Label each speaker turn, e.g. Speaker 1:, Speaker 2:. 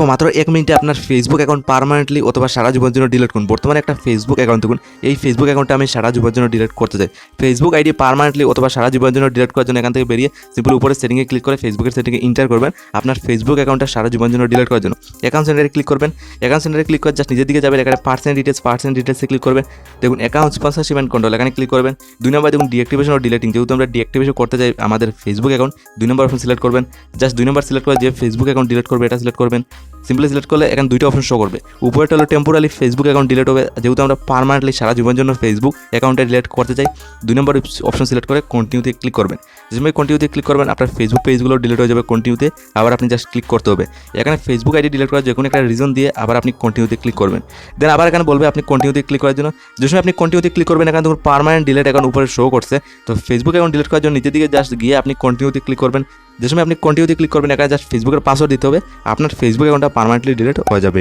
Speaker 1: So মাত্র এক মিনিটে আপনার ফেসবুক অ্যাকাউন্ট পার্মানেন্টলি অথবা সারা জীবনের জন্য ডিলিট করুন। বর্তমানে একটা ফেসবুক অ্যাকাউন্ট দেখুন, এই ফেসবুক অ্যাকাউন্টটা আমি সারা জীবনের জন্য ডিলিট করতে চাই। ফেসবুক আইডি পার্মানেন্টলি অথবা সারা জীবনের জন্য ডিলিট করার জন্য এখান থেকে বেরিয়ে সিম্পল উপরে সেটিংয়ে ক্লিক করে ফেসবুকের সেটিংয়ে ইন্টার করবেন, আপনার ফেসবুক অ্যাকাউন্টটা সারা জীবনের জন্য ডিলিট করার জন্য। অ্যাকাউন্ট সেন্টারে ক্লিক করবেন অ্যাকাউন্ট সেন্টারে ক্লিক করে জাস্ট নিজের দিকে যাবেন, এখানে পার্সেন্ট ডিটেলস পার্সেন্ট ডিটেলসে ক্লিক করবেন। দেখুন অ্যাকাউন্ট স্পন্সরশিপ অ্যান্ড কন্ট্রোল এখানে ক্লিক করবেন। দুই নম্বর দেখুন ডিঅ্যাক্টিভেশন ও ডিলেটিং যেহেতু আমরা ডিঅ্যাক্টিভেশন করতে চাই আমাদের ফেসবুক অ্যাকাউন্ট দুই নম্বর অপশন সিলেক্ট করবেন। জাস্ট দুই নম্বর সিলেক্ট করে যে ফেসবুক অ্যাকাউন্ট ডিলিট করবে, এটা সিলেক্ট করবেন। সিম্পলি সিলেক্ট করলে এখানে দুইটা অপশন শো করবে। উপরেটা হলো টেম্পোরালি ফেসবুক অ্যাকাউন্ট ডিলিট হবে। যেহেতু আমরা পার্মানেন্টলি সারা জীবনের জন্য ফেসবুক অ্যাকাউন্টে ডিলিট করতে চাই, দুই নম্বর অপশন সিলেক্ট করে কন্টিনিউতে ক্লিক করবেন। যে সময় কন্টিনিউতে ক্লিক করবেন, আপনার ফেসবুক পেজগুলো ডিলিট হয়ে যাবে কন্টিনিউতে আবার আপনি জাস্ট ক্লিক করতে হবে। এখানে ফেসবুক আইডি ডিলিট করার যে কোনো একটা রিজন দিয়ে আবার আপনি কন্টিনিউতে ক্লিক করবেন। দেন আবার এখানে বলবে আপনি কন্টিনিউতে ক্লিক করার জন্য। যে সময় আপনি কন্টিনিউতে ক্লিক করবেন, এখানে দেখুন পার্মানেন্ট ডিলিট অ্যাকাউন্ট উপরে শো করছে। তো ফেসবুক অ্যাকাউন্ট ডিলিট করার জন্য নিচের দিকে জাস্ট গিয়ে আপনি কন্টিনিউতে ক্লিক করবেন। যে সময় আপনি কন্টিনিউতে ক্লিক করবেন এখানে জাস্ট ফেসবুকের পাসওয়ার্ড দিতে হবে, আপনার ফেসবুক অ্যাকাউন্টটা পারমানেন্টলি ডিলিট হয়ে যাবে।